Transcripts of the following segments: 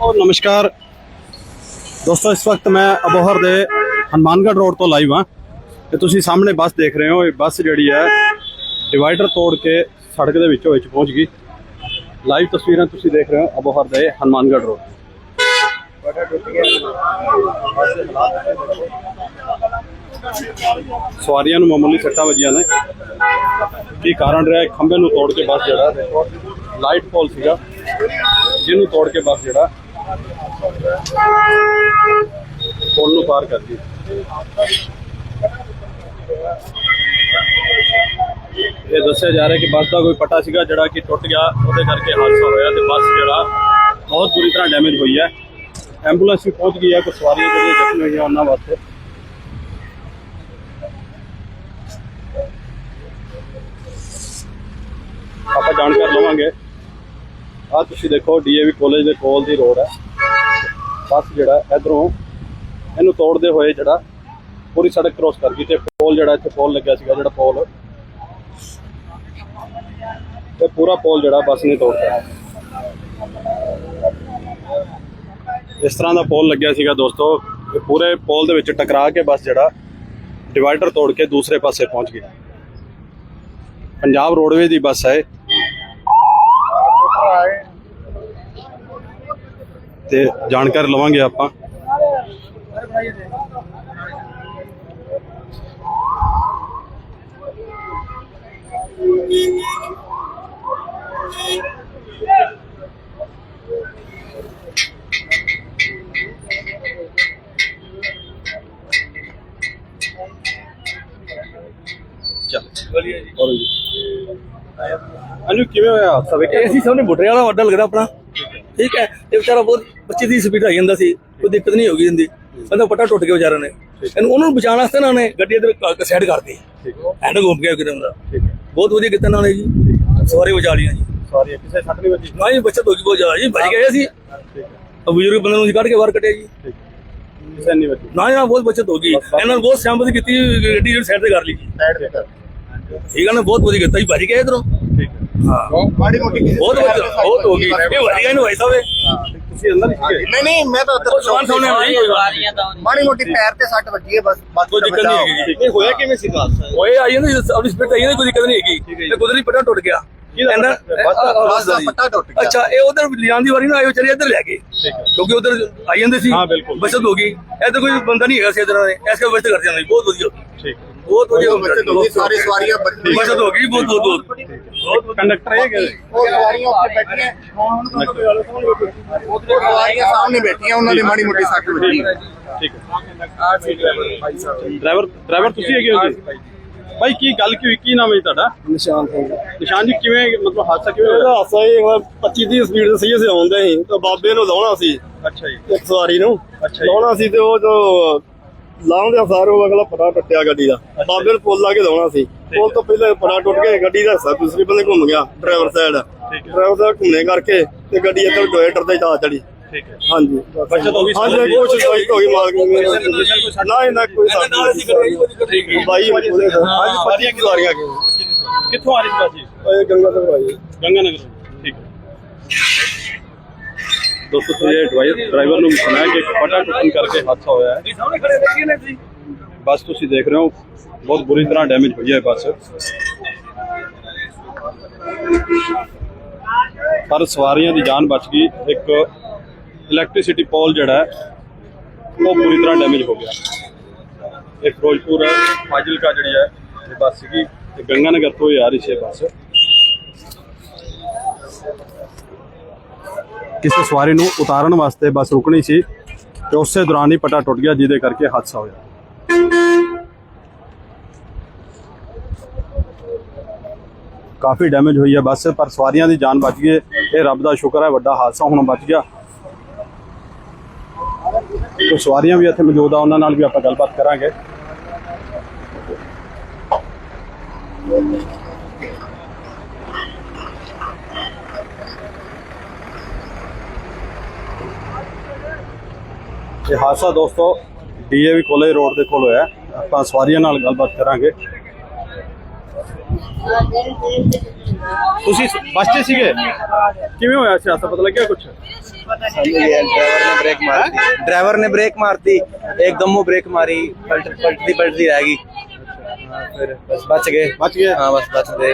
ਔਰ ਨਮਸਕਾਰ। ਦੋਸਤੋ, ਇਸ ਵਕਤ ਮੈਂ ਅਬੋਹਰ ਦੇ ਹਨੂਮਾਨਗੜ੍ਹ ਰੋਡ ਤੋਂ ਲਾਈਵ ਹਾਂ ਤੇ ਤੁਸੀਂ ਸਾਹਮਣੇ ਬੱਸ ਦੇਖ ਰਹੇ ਹੋ। ਇਹ ਬੱਸ ਜਿਹੜੀ ਹੈ, ਡਿਵਾਈਡਰ ਤੋੜ ਕੇ ਸੜਕ ਦੇ ਵਿੱਚੋਂ ਵਿੱਚ ਪਹੁੰਚ ਗਈ। ਲਾਈਵ ਤਸਵੀਰਾਂ ਤੁਸੀਂ ਦੇਖ ਰਹੇ ਹੋ ਅਬੋਹਰ ਦੇ ਹਨੂਮਾਨਗੜ੍ਹ ਰੋਡ। ਸਵਾਰੀਆਂ ਨੂੰ ਮਾਮੂਲੀ ਸੱਟਾਂ ਵੱਜੀਆਂ ਨੇ। ਕੀ ਕਾਰਨ ਰਿਹਾ? ਖੰਭੇ ਨੂੰ ਤੋੜ ਕੇ ਬੱਸ ਜਿਹੜਾ ਲਾਈਟ ਪੋਲ ਸੀਗਾ। ਜਿਹਨੂੰ ਤੋੜ ਕੇ ਬੱਸ ਜਿਹੜਾ ਪੁਲ ਨੂੰ ਪਾਰ ਕਰ ਗਈ। ਇਹ ਦੱਸਿਆ ਜਾ ਰਿਹਾ ਕਿ ਬੱਸ ਦਾ ਕੋਈ ਪਟਾ ਸੀਗਾ ਜਿਹੜਾ ਕਿ ਟੁੱਟ ਗਿਆ, ਉਹਦੇ ਕਰਕੇ ਹਾਦਸਾ ਹੋਇਆ ਤੇ ਬੱਸ ਜਿਹੜਾ ਬਹੁਤ ਬੁਰੀ ਤਰ੍ਹਾਂ ਡੈਮੇਜ ਹੋਈ ਹੈ। ਐਂਬੂਲੈਂਸ ਵੀ ਪਹੁੰਚ ਗਈ ਹੈ ਕੁਝ ਸਵਾਰੀਆਂ ਜਿਹੜੀਆਂ ਜ਼ਖਮੀ ਹੋਈਆਂ ਉਹਨਾਂ ਵਾਸਤੇ। ਆਪਾਂ ਜਾਣਕਾਰੀ ਲਵਾਂਗੇ। ਆ ਤੁਸੀਂ ਦੇਖੋ, ਡੀਏਵੀ ਕਾਲਜ ਦੇ ਕੋਲ ਦੀ ਰੋਡ ਹੈ। ਬੱਸ ਜਿਹੜਾ ਇਧਰੋਂ ਇਹਨੂੰ ਤੋੜਦੇ ਹੋਏ ਜਿਹੜਾ ਪੂਰੀ ਸੜਕ ਕ੍ਰੋਸ ਕਰ ਗਈ ਤੇ ਪੋਲ ਜਿਹੜਾ ਇੱਥੇ ਪੋਲ ਲੱਗਿਆ ਸੀਗਾ, ਜਿਹੜਾ ਪੋਲ ਤੇ ਪੂਰਾ ਪੋਲ ਜਿਹੜਾ ਬੱਸ ਨੇ ਤੋੜਤਾ ਇਸ ਤਰ੍ਹਾਂ ਦਾ ਪੋਲ ਲੱਗਿਆ ਸੀਗਾ ਦੋਸਤੋ ਪੂਰੇ ਪੋਲ ਦੇ ਵਿੱਚ ਟਕਰਾ ਕੇ ਬੱਸ ਜਿਹੜਾ ਡਿਵਾਈਡਰ ਤੋੜ ਕੇ ਦੂਸਰੇ ਪਾਸੇ ਪਹੁੰਚ ਗਈ। ਪੰਜਾਬ ਰੋਡਵੇਜ਼ ਦੀ ਬੱਸ ਹੈ ਇਹ। ਤੇ ਜਾਣਕਾਰੀ ਲਵਾਂਗੇ ਆਪਾਂ। ਚੱਲ ਅਨੂ ਕਿਵੇਂ ਹੋਇਆ? ਹਾਦਸਾ ਵੇਖਿਆ ਇਹ ਅਸੀਂ ਸਾਹਮਣੇ ਬੁੱਟਰੇ ਵਾਲਾ ਵੱਡਾ ਲੱਗਦਾ ਆਪਣਾ। ਠੀਕ ਹੈ ਇਹ ਵਿਚਾਰਾ ਬਹੁਤ 25 ਦੀ ਸਪੀਡ ਆ ਜਾਂਦਾ ਸੀ ਕੋਈ ਦਿੱਕਤ ਨਹੀਂ ਹੋ ਗਈ ਜਿੰਦੀ ਕਹਿੰਦਾ ਪੱਟਾ ਟੁੱਟ ਗਿਆ ਵਿਚਾਰਾ ਨੇ। ਇਹਨੂੰ ਉਹਨਾਂ ਨੂੰ ਬਚਾਉਣ ਵਾਸਤੇ ਇਹਨਾਂ ਨੇ ਗੱਡੀ ਇਧਰ ਸਾਈਡ ਕਰਤੀ ਐਂਡ ਘੁੰਮ ਗਿਆ ਕਿਤੇ ਦਾ ਠੀਕ ਹੈ। ਬਹੁਤ ਵਧੀਆ ਕੀਤਾ ਇਹਨਾਂ ਨੇ ਜੀ। ਸਵਾਰੀ ਬਚਾ ਲਈਆਂ ਜੀ। ਸੌਰੀ ਕਿਸੇ ਸੱਟ ਨਹੀਂ ਵੱਜੀ। ਨਾ ਜੀ ਬੱਚਤ ਹੋ ਗਈ ਬਹੁਤ ਜ਼ਿਆਦਾ ਜੀ। ਭੱਜ ਗਏ ਸੀ। ਠੀਕ ਹੈ। ਉਹ ਬਜ਼ੁਰਗ ਬੰਦੇ ਨੂੰ ਕੱਢ ਕੇ ਬਾਹਰ ਕੱਢਿਆ ਜੀ। ਕਿਸੇ ਨਹੀਂ ਨਾ ਜੀ ਨਾ ਬਹੁਤ ਬੱਚਤ ਹੋ ਗਈ। ਇਹਨਾਂ ਨੇ ਬਹੁਤ ਸਿਆਮਤ ਕੀਤੀ ਗੱਡੀ ਜਿਹੜੀ ਸਾਈਡ ਤੇ ਕਰ ਲਈ ਜੀ। ਸਾਈਡ ਤੇ ਕਰ ਠੀਕ ਹੈ ਨਾ ਬਹੁਤ ਵਧੀਆ ਕੀਤਾ ਜੀ। ਭੱਜ ਗਏ ਇਧਰੋਂ। ਠੀਕ ਹੈ। ਹਾਂ। ਮਾੜੀ ਮੋਟੀ ਬਹੁਤ ਬਹੁਤ ਹੋ ਗਈ। ਇਹ ਵਧੀਆ ਇਹਨੂੰ ਭਾਈ ਸਾਹਿਬ ਤੁਸੀਂ ਅੰਦਰ ਹੀ ਸੀਗੇ। ਨਹੀਂ ਨਹੀਂ ਮੈਂ ਤਾਂ ਉਹ ਸਵਾਨ ਸਾਹਮਣੇ ਆ ਜੀ ਮਾੜੀ ਮੋਟੀ ਪੈਰ ਤੇ ਸੱਟ ਵੱਜੀ ਹੈ ਬਸ ਕੋਈ ਦਿੱਕਤ ਨਹੀਂ ਹੈਗੀ ਨਹੀਂ ਹੋਇਆ ਕਿਵੇਂ ਸੀ ਹਾਦਸਾ ਓਏ ਆਈ ਜਾਂਦੀ ਆਪਣੀ ਸਪੀਡ ਆਈ ਜਾਂਦੀ ਕੋਈ ਦਿੱਕਤ ਨਹੀਂ ਹੈਗੀ। ਤੇ ਕੁਦਰਤੀ ਪਟਾ ਟੁੱਟ ਗਿਆ। ਅੱਛਾ ਇਹ ਉਧਰ ਲਿਆਂ ਦੀ ਵਾਰੀ ਨਾ ਆਇਓ ਚਲੇ ਇੱਧਰ ਲੈ ਗਏ ਕਿਉਂਕਿ ਉਧਰ ਆਈ ਜਾਂਦੇ ਸੀ। ਬਚਤ ਹੋ ਗਈ। ਇੱਧਰ ਕੋਈ ਬੰਦਾ ਨਹੀਂ ਹੈਗਾ ਸੀ ਇਧਰ ਨੇ ਐਸੇ ਬਚਤ ਕਰ ਜਾਂਦੇ ਬਹੁਤ ਵਧੀਆ। ਠੀਕ ਹੈ। ਬਹੁਤ ਵਧੀਆ ਹੋ ਬੱਚੇ ਤੋਂ ਸਾਰੀ ਸਵਾਰੀਆਂ ਬੱਚੇ ਬਚਤ ਹੋ ਗਈ ਬਹੁਤ ਬਹੁਤ। ਬਹੁਤ ਕੰਡਕਟਰ ਇਹ ਕਿ ਉਹ ਸਵਾਰੀਆਂ ਉੱਥੇ ਬੈਠੀਆਂ। ਉਹ ਸਵਾਰੀਆਂ ਸਾਹਮਣੇ ਬੈਠੀਆਂ ਉਹਨਾਂ ਦੀ ਮਾੜੀ ਮੋਟੀ ਸੱਟ ਵੱਜੀ। ਠੀਕ ਹੈ ਡਰਾਈਵਰ ਡਰਾਈਵਰ ਤੁਸੀਂ ਹੈਗੇ ਹੋ ਜੀ? ਭਾਈ ਕੀ ਗੱਲ ਕੀ ਹੋਈ? ਕੀ ਨਾਮ ਹੈ ਤੁਹਾਡਾ? ਨਿਸ਼ਾਨ ਸਿੰਘ। ਨਿਸ਼ਾਨ ਜੀ ਕਿਵੇਂ ਮਤਲਬ ਹਾਦਸਾ ਕਿਵੇਂ ਹੋਇਆ? ਹਾਸਾ ਹੀ 25 ਦੀ ਸਪੀਡ ਤੇ ਸੀ ਅਸੀਂ ਆਉਂਦੇ ਸੀ। ਤੇ ਬਾਬੇ ਨੂੰ ਲਾਉਣਾ ਸੀ। ਅੱਛਾ ਜੀ। ਇੱਕ ਸਵਾਰੀ ਨੂੰ। ਅੱਛਾ ਜੀ। ਲਾਉਣਾ ਸੀ ਤੇ ਉਹ ਜੋ ਲਾਉਂਦੇ ਸਾਰ ਉਹ ਅਗਲਾ ਪਟਾ ਟੁੱਟਿਆ ਗੱਡੀ ਦਾ ਬਾਬੇ ਨੂੰ ਪੁੱਲ ਲਾ ਕੇ ਲਾਉਣਾ ਸੀ ਪੁੱਲ ਤੋਂ ਪਹਿਲਾਂ ਪਟਾ ਟੁੱਟ ਕੇ ਗੱਡੀ ਦਾ ਹਿੱਸਾ ਦੂਸਰੇ ਬੰਨੇ ਘੁੰਮ ਗਿਆ ਡਰਾਈਵਰ ਸਾਈਡ। ਡਰਾਈਵਰ ਦਾ ਘੁੰਮਣੇ ਕਰਕੇ ਤੇ ਗੱਡੀ ਇੱਧਰ ਡੋਏਟਰ ਤੇ ਜਾ ਚੜੀ ਠੀਕ ਹੈ ਹਾਂਜੀ ਬੱਚਤ ਹੋ ਗਈ ਮਾਲਕ ਨੂੰ ਨਾ ਨਾ ਕੋਈ ਸਾਥ ਨਾਲ ਅਸੀਂ ਕਰਾਂਗੇ ਠੀਕ ਹੈ ਬਾਈ ਹਾਂਜੀ 25 ਸਵਾਰੀਆਂ ਗਈਆਂ ਕਿੱਥੋਂ ਆ ਰਹੀ ਸੀ ਇਹ ਗੰਗਾ ਆਈ ਨਗਰ ਦੋਸਤੋ ਤੁਸੀਂ ਇਹ ਡਰਾਈਵਰ ਡਰਾਈਵਰ ਨੂੰ ਸੁਣਾਇਆ ਕਿ ਪਟਾ ਟੁੱਟਣ ਕਰਕੇ ਹਾਦਸਾ ਹੋਇਆ ਹੈ। ਬੱਸ ਤੁਸੀਂ ਦੇਖ ਰਹੇ ਹੋ ਬਹੁਤ ਬੁਰੀ ਤਰ੍ਹਾਂ ਡੈਮੇਜ ਹੋਈ ਹੈ ਬੱਸ। ਪਰ ਸਵਾਰੀਆਂ ਦੀ ਜਾਨ ਬਚ ਗਈ। ਇੱਕ ਇਲੈਕਟ੍ਰਿਸਿਟੀ ਪੋਲ ਜਿਹੜਾ ਉਹ ਪੂਰੀ ਤਰ੍ਹਾਂ ਡੈਮੇਜ ਹੋ ਗਿਆ। ਇਹ ਫਿਰੋਜ਼ਪੁਰ ਫਾਜ਼ਿਲਕਾ ਜਿਹੜੀ ਹੈ ਇਹ ਬੱਸ ਸੀਗੀ ਤੇ ਗੰਗਾ ਨਗਰ ਤੋਂ ਹੀ ਆ ਰਹੀ ਸੀ ਬੱਸ। ਕਿਸੇ ਸਵਾਰੀ ਨੂੰ ਉਤਾਰਨ ਵਾਸਤੇ ਬੱਸ ਰੁਕਣੀ ਸੀ ਤੇ ਉਸੇ ਦੌਰਾਨ ਹੀ ਪਟਾ ਟੁੱਟ ਗਿਆ, ਜਿਹਦੇ ਕਰਕੇ ਹਾਦਸਾ ਹੋਇਆ। ਕਾਫੀ ਡੈਮੇਜ ਹੋਈ ਹੈ ਬੱਸ, ਪਰ ਸਵਾਰੀਆਂ ਦੀ ਜਾਨ ਬਚ ਗਈ ਇਹ ਰੱਬ ਦਾ ਸ਼ੁਕਰ ਹੈ, ਵੱਡਾ ਹਾਦਸਾ ਹੁਣ ਬਚ ਗਿਆ। ਕੁਝ ਸਵਾਰੀਆਂ ਵੀ ਇੱਥੇ ਮੌਜੂਦ ਆ, ਉਹਨਾਂ ਨਾਲ ਵੀ ਆਪਾਂ ਗੱਲਬਾਤ ਕਰਾਂਗੇ। ਇਹ ਹਾਦਸਾ ਦੋਸਤੋ ਡੀਏਵੀ ਕਾਲਜ ਰੋਡ ਦੇ ਕੋਲ ਹੋਇਆ ਹੈ। ਆਪਾਂ ਸਵਾਰੀਆਂ ਨਾਲ ਗੱਲਬਾਤ ਕਰਾਂਗੇ ਤੁਸੀਂ ਬੱਸ 'ਚ ਸੀਗੇ ਕਿਵੇਂ ਹੋਇਆ ਸੀ ਹਾਦਸਾ ਪਤਾ ਲੱਗਿਆ ਕੁਝ ड्राइवर ने ब्रेक मार दी ड्राइवर ने ब्रेक मारती एकदम वो ब्रेक मारी पलट पलटती पलटती रह गई हाँ, फिर बस बच गए ਬਚ ਗਏ हाँ बस बच गए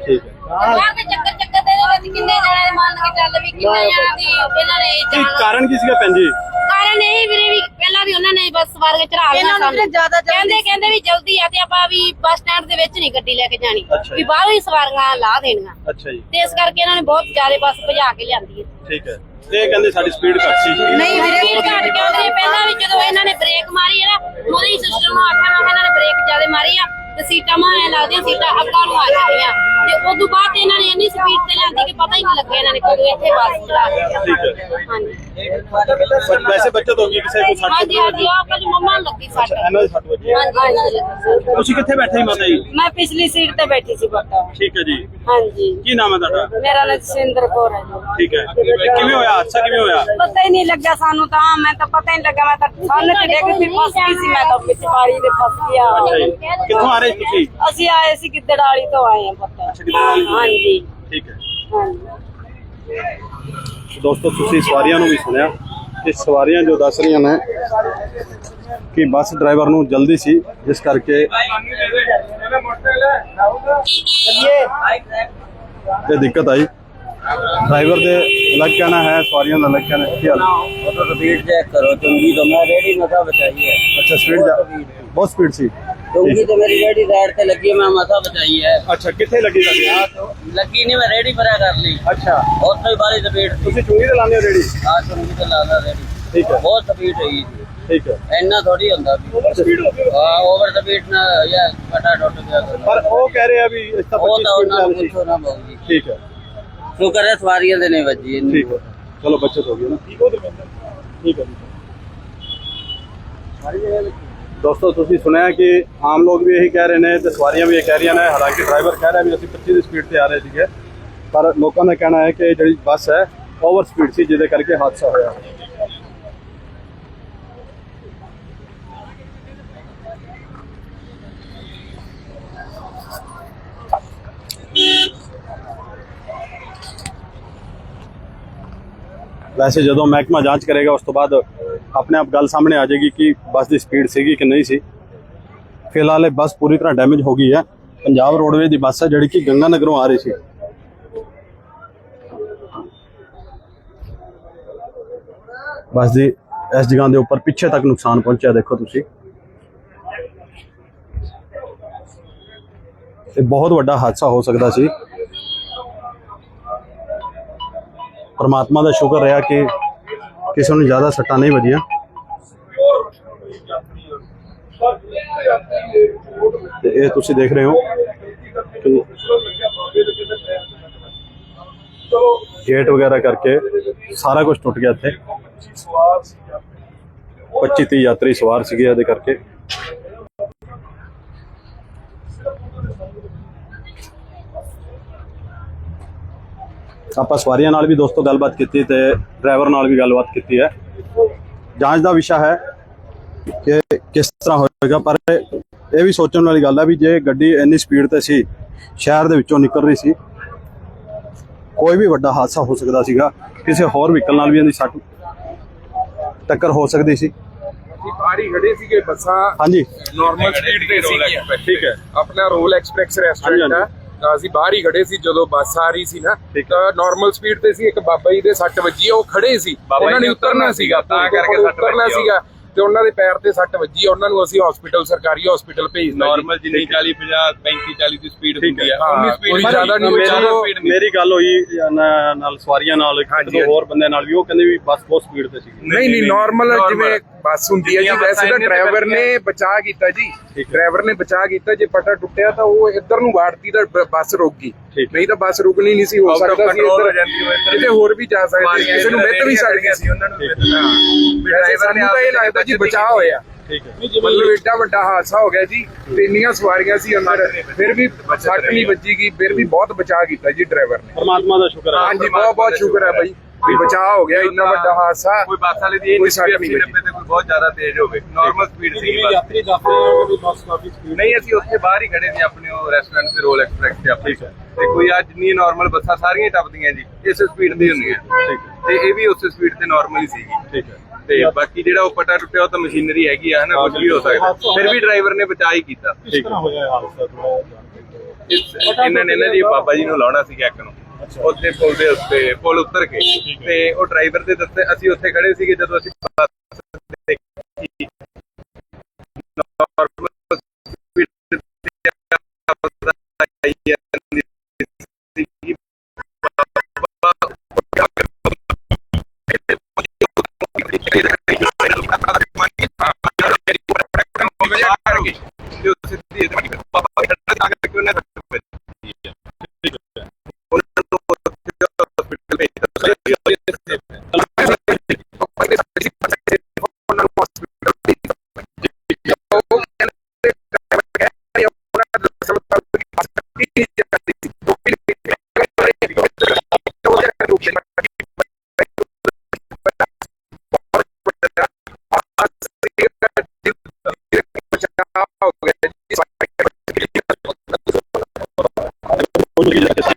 ਠੀਕ ਹੈ ਕਿੰਨੇ ਜਣੇ ਮੰਨ ਕੇ ਚੱਲ ਵੀ ਕਿੰਨੇ ਇਹਨਾਂ ਨੇ ਕੀ ਕਾਰਨ ਕੀ ਸੀਗਾ ਭੈਣ ਜੀ? ਕਾਰਨ ਇਹ ਵੀਰੇ ਵੀ ਪਹਿਲਾਂ ਵੀ ਉਹਨਾਂ ਨੇ ਬੱਸ ਸਵਾਰ ਕੇ ਚੜਾ ਲੈਣਾ ਸਾਨੂੰ। ਕਹਿੰਦੇ ਕਹਿੰਦੇ ਵੀ ਜਲਦੀ ਆ ਤੇ ਆਪਾਂ ਵੀ ਬੱਸ ਸਟੈਂਡ ਦੇ ਵਿੱਚ ਨਹੀਂ ਗੱਡੀ ਲੈ ਕੇ ਜਾਣੀ। ਅੱਛਾ ਵੀ ਜੀ। ਬਾਹਰੋਂ ਹੀ ਸਵਾਰੀਆਂ ਲਾ ਦੇਣੀਆਂ। ਅੱਛਾ ਜੀ। ਤੇ ਇਸ ਕਰਕੇ ਇਹਨਾਂ ਨੇ ਬਹੁਤ ਜ਼ਿਆਦਾ ਬੱਸ ਭਜਾ ਕੇ ਲਿਆਂਦੀ ਹੈ। ਠੀਕ ਹੈ। ਇਹ ਕਹਿੰਦੇ ਸਾਡੀ ਸਪੀਡ ਘੱਟ ਸੀ। ਨਹੀਂ ਵੀਰੇ ਸਪੀਡ ਘੱਟ ਕੇ ਉਹਦੇ ਪਹਿਲਾਂ ਵੀ ਜਦੋਂ ਇਹਨਾਂ ਨੇ ਬ੍ਰੇਕ ਮਾਰੀ ਹੈ ਨਾ ਉਹਦੇ ਸਿਸਟਮ ਨੂੰ ਆਖਿਆ ਮੈਂ ਇਹਨਾਂ ਨੇ ਬ੍ਰੇਕ ਜ਼ਿਆਦਾ ਮਾਰੀ ਆ ਤੇ ਸੀਟਾਂ ਮਾਂ ਐ ਲੱਗਦੀਆਂ ਸੀਟਾਂ ਅੱਗਾ ਨੂੰ ਆ ਜਾਂਦੀਆਂ। ਤੇ ਉਸ ਤੋਂ ਬਾਅਦ ਇਹਨਾਂ ਨੇ ਇੰਨੀ ਸਪੀਡ ਤੇ ਲਿਆਂਦੀ ਕਿ ਪਤਾ ਹੀ ਨਹੀਂ ਲੱਗਿਆ ਇਹਨਾਂ ਨੇ ਕਦੋਂ ਇੱਥੇ ਬੱਸ ਚਲਾ ਦਿੱਤੀ। ਹਾਂਜੀ। ਵੈਸੇ ਬੱਚਤ ਹੋ ਗਈ ਕਿਸੇ ਕੋ 60 ਹਾਂਜੀ ਹਾਂਜੀ ਆਹ ਕੱਲ ਮੰਮਾ ਨੂੰ ਲੱਗੀ ਸੱਟ। ਇਹਨਾਂ ਦੇ 60 ਵਜੇ ਹਾਂਜੀ ਲੱਗੀ ਤੁਸੀਂ ਕਿੱਥੇ ਬੈਠੇ ਸੀ ਮਾਤਾ ਜੀ? ਮੈਂ ਪਿਛਲੀ ਸੀਟ ਤੇ ਬੈਠੀ ਸੀ ਬਤਾ ਠੀਕ ਹੈ ਜੀ। ਹਾਂਜੀ। ਕੀ ਨਾਮ ਹੈ ਤੁਹਾਡਾ? ਮੇਰਾ ਨਾਮ ਜਸਿੰਦਰ ਕੌਰ ਹੈ ਜੀ। ਠੀਕ ਹੈ। ਇਹ ਕਿਵੇਂ ਹੋਇਆ? ਹਾਦਸਾ ਕਿਵੇਂ ਹੋਇਆ? ਪਤਾ ਹੀ ਨਹੀਂ ਲੱਗਾ ਸਾਨੂੰ ਤਾਂ। ਮੈਂ ਤਾਂ ਪਤਾ ਹੀ ਨਹੀਂ ਲੱਗਾ ਮੈਂ ਤਾਂ ਸਾਨੂੰ ਤੇ ਦੇਖ ਕੇ ਫਸ ਗਈ ਸੀ। ਮੈਂ ਤਾਂ ਵਿੱਚ ਦੇ ਫਸ ਗਿਆ। ਅੱਛਾ ਜੀ। ਕਿੱਥੋਂ ਆ ਰਹੇ ਸੀ ਤੁਸੀਂ? ਅਸੀਂ ਆਏ ਸੀ ਗਿੱਦੜਾਲੀ ਤੋਂ ਆਏ ਹਾਂ ਪਤਾ? ਦੋਸਤੋ ਤੁਸੀਂ ਸਵਾਰੀਆਂ ਨੂੰ ਵੀ ਸੁਣਿਆ ਇਹ ਸਵਾਰੀਆਂ ਜੋ ਦੱਸ ਰਹੀਆਂ ਨੇ ਕਿ ਬੱਸ ਡਰਾਈਵਰ ਨੂੰ ਜਲਦੀ ਸੀ ਜਿਸ ਕਰਕੇ ਦਿੱਕਤ ਆਈ। ਡਰਾਈਵਰ ਦੇ ਅਲੱਗ ਕਹਿਣਾ ਹੈ ਸਵਾਰੀਆਂ ਦਾ ਅਲੱਗ ਕਹਿਣਾ ਹੈ ਕੀ ਹਾਲ? ਉਹ ਤਾਂ ਸਪੀਡ ਚੈੱਕ ਕਰੋ ਚੰਗੀ ਤੋਂ ਰੇੜੀ ਮਤਾ ਬਚਾਈ ਅੱਛਾ ਸਪੀਡ ਬਹੁਤ ਸਪੀਡ ਸੀ। तुमकी तो मेरी रेडी साइड से लगी है मैं मसा बचाई है ਅੱਛਾ ਕਿੱਥੇ ਲੱਗੀ ਤੁਹਾਡੀ लगी नहीं मैं रेडी परा कर ली ਅੱਛਾ बहुत सही बारी स्पीड ਤੁਸੀਂ ਚੁੰਗੀ ਤੇ ਲਾਉਂਦੇ ਹੋ ਰੇੜੀ आज तुमकी तो लादा रेडी ਠੀਕ ਹੈ बहुत स्पीड है ਠੀਕ ਹੈ ਇੰਨਾ ਥੋੜੀ ਹੁੰਦਾ ਓਵਰ ਸਪੀਡ ਹੋ ਗਈ ਹਾਂ ਓਵਰ ਸਪੀਡ ਨਾ ਯਾ ਫਟਾ ਟੁੱਟ ਗਿਆ ਪਰ ਉਹ ਕਹਿ ਰਹੇ ਆ ਵੀ ਇਸ ਤਾਂ ਉਹ 25 ਤਾਂ ਸਪੀਡ ਉਹਨਾਂ ਨੂੰ ਚੱਲ ਸੀ ਪੁੱਛੋ ਨਾ ਬਾਊ ਜੀ ਠੀਕ ਹੈ ਸ਼ੁਕਰ ਹੈ ਸਵਾਰੀਆਂ ਦੇ ਨਹੀਂ ਵੱਜੀ ਇੰਨੀ। ਠੀਕ ਹੈ ਚਲੋ ਬੱਚਤ ਹੋ ਗਈ ਨਾ ਠੀਕ ਹੋ ਠੀਕ ਹੈ ਜੀ। ਦੋਸਤੋ ਤੁਸੀਂ ਸੁਣਿਆ ਕਿ ਆਮ ਲੋਕ ਵੀ ਇਹੀ ਕਹਿ ਰਹੇ ਨੇ ਤੇ ਸਵਾਰੀਆਂ ਵੀ ਇਹ ਕਹਿ ਰਹੀਆਂ ਨੇ ਹਾਲਾਂਕਿ ਡਰਾਈਵਰ ਕਹਿ ਰਿਹਾ ਵੀ ਅਸੀਂ 25 ਦੀ ਸਪੀਡ ਤੇ ਆ ਰਹੇ ਸੀਗੇ ਪਰ ਲੋਕਾਂ ਦਾ ਕਹਿਣਾ ਹੈ ਕਿ ਜਿਹੜੀ ਬੱਸ ਹੈ ਓਵਰ ਸਪੀਡ ਸੀ ਜਿਹਦੇ ਕਰਕੇ ਹਾਦਸਾ ਹੋਇਆ ਵੈਸੇ ਜਦੋਂ ਮਹਿਕਮਾ ਜਾਂਚ ਕਰੇਗਾ ਉਸ ਤੋਂ ਬਾਅਦ ਆਪਣੇ ਆਪ ਗੱਲ ਸਾਹਮਣੇ ਆ ਜਾਏਗੀ ਕਿ ਬੱਸ ਦੀ ਸਪੀਡ ਸੀਗੀ ਕਿ ਨਹੀਂ ਸੀ। ਫਿਲਹਾਲ ਇਹ ਬੱਸ ਪੂਰੀ ਤਰ੍ਹਾਂ ਡੈਮੇਜ ਹੋ ਗਈ ਹੈ। ਪੰਜਾਬ ਰੋਡਵੇਜ਼ ਦੀ ਬੱਸ ਹੈ ਜਿਹੜੀ ਕਿ ਗੰਗਾ ਨਗਰੋਂ ਆ ਰਹੀ ਸੀ। ਬੱਸ ਦੀ ਇਸ ਜਗ੍ਹਾ ਦੇ ਉੱਪਰ ਪਿੱਛੇ ਤੱਕ ਨੁਕਸਾਨ ਪਹੁੰਚਿਆ, ਦੇਖੋ ਤੁਸੀਂ। ਇਹ ਬਹੁਤ ਵੱਡਾ ਹਾਦਸਾ ਹੋ ਸਕਦਾ ਸੀ। ਪਰਮਾਤਮਾ ਦਾ ਸ਼ੁਕਰ ਰਿਹਾ ਕਿ ਕਿਸੇ ਨੂੰ ਜ਼ਿਆਦਾ ਸੱਟਾਂ ਨਹੀਂ ਵੱਜੀਆਂ। ਤੇ ਇਹ ਤੁਸੀਂ ਦੇਖ ਰਹੇ ਹੋ ਕਿ ਗੇਟ ਵਗੈਰਾ ਕਰਕੇ ਸਾਰਾ ਕੁਝ ਟੁੱਟ ਗਿਆ ਇੱਥੇ। 25 30 ਯਾਤਰੀ ਸਵਾਰ ਸੀਗੇ ਇਹਦੇ ਕਰਕੇ। ਆਪਾਂ ਸਵਾਰੀਆਂ ਨਾਲ ਵੀ ਦੋਸਤੋ ਗੱਲਬਾਤ ਕੀਤੀ ਤੇ ਡਰਾਈਵਰ ਨਾਲ ਵੀ ਗੱਲਬਾਤ ਕੀਤੀ ਹੈ। ਜਾਂਚ ਦਾ ਵਿਸ਼ਾ ਹੈ ਕਿ ਕਿਸ ਤਰ੍ਹਾਂ ਹੋਏਗਾ ਪਰ ਇਹ ਵੀ ਸੋਚਣ ਵਾਲੀ ਗੱਲ ਹੈ ਵੀ ਜੇ ਗੱਡੀ ਇੰਨੀ ਸਪੀਡ ਤੇ ਸੀ ਸ਼ਹਿਰ ਦੇ ਵਿੱਚੋਂ ਨਿਕਲ ਰਹੀ ਸੀ ਕੋਈ ਵੀ ਵੱਡਾ ਹਾਦਸਾ ਹੋ ਸਕਦਾ ਸੀਗਾ। ਕਿਸੇ ਹੋਰ ਵਹੀਕਲ ਨਾਲ ਵੀ ਇਹਦੀ ਸੱਟ ਟੱਕਰ ਹੋ ਸਕਦੀ ਸੀ। ਹੀ ਖੜੇ ਸੀਗੇ ਬੱਸਾਂ ਹਾਂਜੀ। ਨਾਰਮਲ ਸਪੀਡ ਤੇ ਸੀਗੀਆਂ। ਠੀਕ ਹੈ। ਆਪਣਾ ਰੋਲ ਐਕਸਪ੍ਰੈਸ ਰੈਸਟੋਰੈਂਟ ਤਾਂ ਅਸੀਂ ਬਾਹਰ ਹੀ ਖੜੇ ਸੀ ਜਦੋਂ ਬੱਸ ਆ ਰਹੀ ਸੀ ਨਾ ਤਾਂ ਨਾਰਮਲ ਸਪੀਡ ਤੇ ਸੀ ਇੱਕ ਬਾਬਾ ਜੀ ਦੇ ਸੱਟ ਵੱਜੀ ਆ, ਉਹ ਖੜੇ ਸੀ। ਉਹਨਾਂ ਨੇ ਉਤਰਨਾ ਸੀਗਾ ਤਾਂ ਕਰਕੇ ਸੱਟ ਉਤਰਨਾ ਸੀਗਾ ਤੇ ਉਹਨਾਂ ਦੇ ਪੈਰ ਤੇ ਸੱਟ ਵੱਜੀ ਆ, ਉਹਨਾਂ ਨੂੰ ਅਸੀਂ ਹਸਪੀਟਲ ਸਰਕਾਰੀ ਹਸਪੀਟਲ ਭੇਜਦਾ ਨਾਰਮਲ ਜਿੰਨੀ 40 50 35 40 ਦੀ ਸਪੀਡ ਹੁੰਦੀ ਹੈ। ਹੈ ਉਨੀ ਸਪੀਡ ਜ਼ਿਆਦਾ ਨਹੀਂ ਮੇਰੀ- ਗੱਲ ਹੋਈ ਨਾਲ ਸਵਾਰੀਆਂ ਨਾਲ ਇੱਕ ਦੋ ਹੋਰ ਬੰਦੇ ਨਾਲ ਵੀ ਉਹ ਕਹਿੰਦੇ ਵੀ ਬੱਸ ਬਹੁਤ ਸਪੀਡ ਤੇ ਸੀ ਨਹੀਂ ਨਹੀਂ ਨਾਰਮਲ। ਜਿਵੇਂ ਬੱਸ ਹੁੰਦੀ ਹੈ ਜੀ ਵੈਸੇ ਤਾਂ ਡਰਾਈਵਰ ਨੇ ਬਚਾ ਕੀਤਾ ਜੀ। ਡਰਾਈਵਰ ਨੇ ਬਚਾ ਕੀਤਾ ਜੇ ਪਟਾ ਟੁੱਟਿਆ ਤਾਂ ਉਹ ਇੱਧਰ ਨੂੰ ਵਾੜਤੀ ਤਾਂ ਬੱਸ ਰੁਕ। ਗਈ। ਨਹੀਂ ਤਾਂ ਬੱਸ ਰੁਕਣੀ ਨਹੀਂ ਸੀ ਹੋ ਸਕਦਾ ਸੀ ਇੱਧਰ। ਕਿਤੇ ਹੋਰ ਵੀ ਜਾ ਸਕਦੇ ਕਿਸੇ ਨੂੰ ਮਿੱਤ ਵੀ ਸਕਦੀ ਸੀ ਉਹਨਾਂ ਨੂੰ ਡਰਾਈਵਰ ਨੇ ਤਾਂ ਇਹ ਲੱਗਦਾ ਜੀ ਬੱਚੇ ਹੋਇਆ। ਠੀਕ ਹੈ। ਮਤਲਬ ਏਡਾ ਵੱਡਾ ਹਾਦਸਾ ਹੋ ਗਿਆ ਜੀ ਤੇ ਇੰਨੀਆਂ ਸਵਾਰੀਆਂ ਸੀ ਅੰਦਰ ਫਿਰ ਵੀ ਸੱਟ ਨਹੀਂ ਵੱਜੀ ਗਈ ਫਿਰ ਵੀ ਬਹੁਤ ਬਚਾਅ ਕੀਤਾ ਜੀ ਡਰਾਈਵਰ ਨੇ। ਪਰਮਾਤਮਾ ਦਾ ਸ਼ੁਕਰ ਹੈ। ਹਾਂਜੀ ਬਹੁਤ ਬਹੁਤ ਸ਼ੁਕਰ ਹੈ। ਬਾਈ। ਵੀ ਬਚਾਅ ਹੋ ਗਿਆ ਇੰਨਾ ਵੱਡਾ ਹਾਦਸਾ ਕੋਈ ਬੱਸ ਵਾਲੇ ਦੀ ਇਹ ਕੋਈ ਨਹੀਂ ਸੱਟ ਸੀ ਨਹੀਂ 80 90 ਤੇ ਕੋਈ ਬਹੁਤ ਜ਼ਿਆਦਾ ਤੇਜ਼ ਹੋਵੇ ਨਾਰਮਲ ਸਪੀਡ ਸੀ ਬਸ। ਯਾਤਰੀ ਦੱਸ ਰਹੇ ਹੋ ਕਿ ਬੱਸ ਕਾਫੀ ਸਪੀਡ ਨਹੀਂ ਅਸੀਂ ਉੱਥੇ ਬਾਹਰ ਹੀ ਖੜੇ ਸੀ ਆਪਣੇ ਉਹ ਰੈਸਟੋਰੈਂਟ ਤੇ ਰੋਲ ਐਕਸਪ੍ਰੈਸ ਤੇ ਆਪਣੀ। ਤੇ ਕੋਈ ਅੱਜ ਨਹੀਂ ਨਾਰਮਲ ਬੱਸਾਂ ਸਾਰੀਆਂ ਹੀ ਟੱਪਦੀਆਂ ਜੀ ਇਸ ਸਪੀਡ ਦੀ ਹੁੰਦੀਆਂ। ਤੇ ਇਹ ਵੀ ਉਸੇ ਸਪੀਡ ਤੇ ਨਾਰਮਲ ਹੀ ਸੀਗੀ। ਠੀਕ ਹੈ। ਤੇ ਬਾਕੀ ਜਿਹੜਾ ਉਹ ਪਟਾ ਟੁੱਟਿਆ ਉਹ ਤਾਂ ਮਸ਼ੀਨਰੀ ਹੈਗੀ ਆ ਹਨਾ ਕੁਝ ਵੀ ਹੋ ਸਕਦਾ। ਫਿਰ ਵੀ ਡਰਾਈਵਰ ਨੇ ਬਚਾ ਹੀ ਕੀਤਾ। ਕਿਸ ਤਰ੍ਹਾਂ ਹੋਇਆ ਇਹ ਹਾਦਸਾ ਥੋੜਾ ਇਸ ਇਹਨਾਂ ਨੇ ਨਾ ਜੀ ਬਾਬਾ ਜੀ ਨੂੰ ਲਾਉਣਾ ਸੀ ਇੱਕ ਨੂੰ। ਉੱਥੇ ਪੁਲ ਦੇ ਉੱਤੇ ਪੁਲ ਉਤਰ ਕੇ। ਤੇ ਉਹ ਡਰਾਈਵਰ ਦੇ ਦੱਸੇ ਅਸੀਂ ਉੱਥੇ ਖੜੇ ਸੀਗੇ ਜਦੋਂ ਅਸੀਂ ਬੱਸ ਦੇਖੀ। ਵੱਡਾ ਹਾਦਸਾ ਸੀਗਾ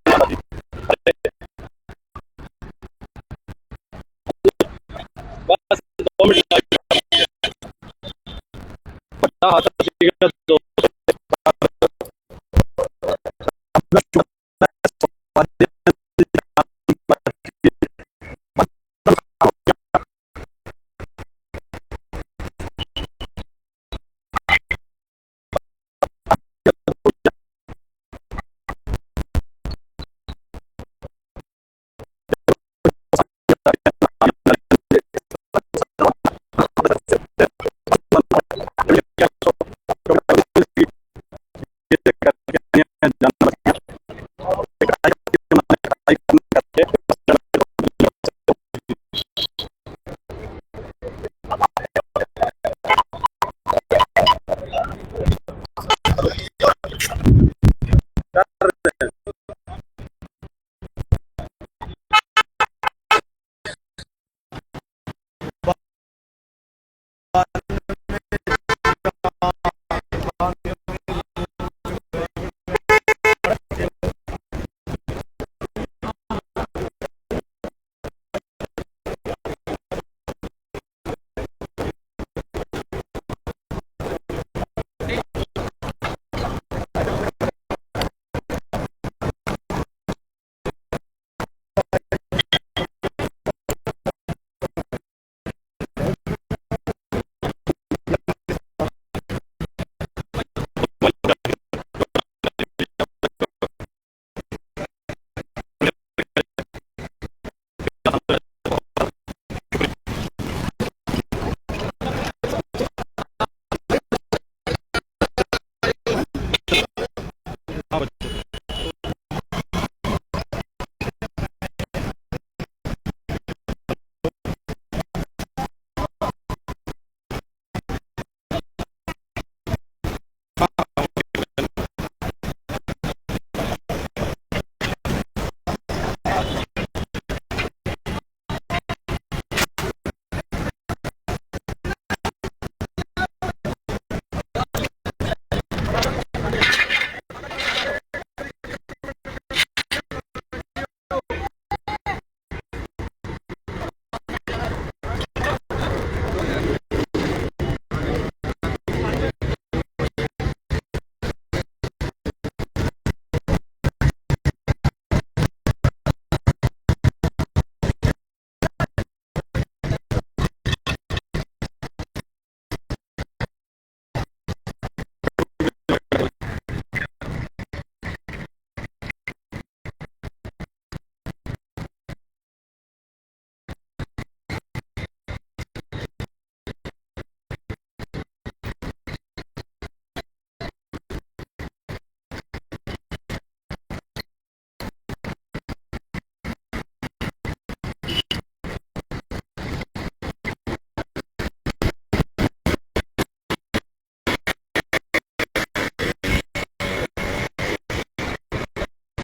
Thank you.